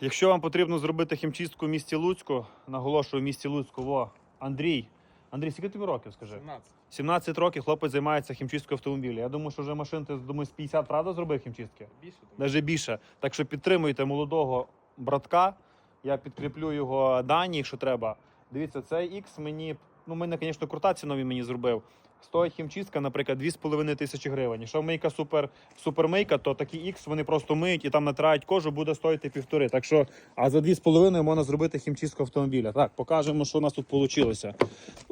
Якщо вам потрібно зробити хімчистку в місті Луцьку, наголошую в місті Луцьку, во, Андрій. Андрій, скільки тобі років, скажи? 17. 17 років хлопець займається хімчисткою автомобіля. Я думаю, що вже машин ти думаю, з 50 правда зробив хімчистки? Більше. Навіть більше. Так що підтримуйте молодого братка. Я підкріплю його дані, якщо треба. Дивіться, цей X мені, ну, мене, звісно, крута ціна він мені зробив. Стоїть хімчистка, наприклад, 2,5 тисячі гривень. Якщо мийка супер, супермийка, то такі X вони просто миють і там натирають кожу, буде стоїти півтори. Так що, а за 2,5 можна зробити хімчистку автомобіля. Так, покажемо, що у нас тут вийшло.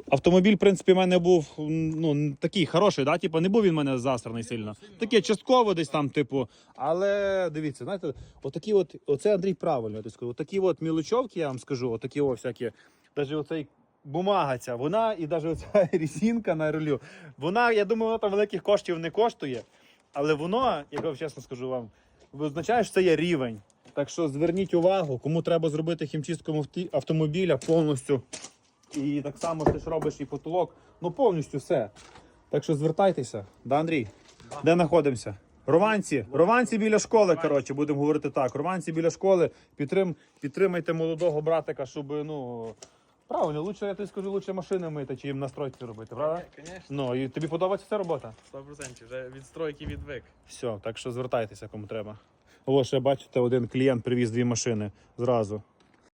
Автомобіль, в принципі, в мене був ну, такий хороший, да? типу, не був він в мене засраний сильно. Таке частково десь там, типу. Але дивіться, знаєте, отакі от, оце Андрій правильно. Отакі от мілочовки, я вам скажу, отакі о всякі, навіть оцей бумага ця, вона і навіть оця різинка на рулю, вона, я думаю, вона там великих коштів не коштує, але воно, я чесно скажу вам, означає, що це є рівень. Так що зверніть увагу, кому треба зробити хімчистку автомобіля повністю. І так само ти ж робиш і потолок. Ну повністю все. Так що звертайтеся. Да, Андрій? Да. Де знаходимося? Рованці. Рованці біля школи, коротше, будемо говорити так. Рованці біля школи. Підтрим, підтримайте молодого братика, щоб, ну. Правильно, лучше, я тобі скажу, лучше машини мити, чи їм настройки робити, правда? Звісно, Ну, і тобі подобається ця робота? 100%. Вже від стройки відвик. Все, так що звертайтеся, кому треба. О, ще бачите, один клієнт привіз дві машини зразу.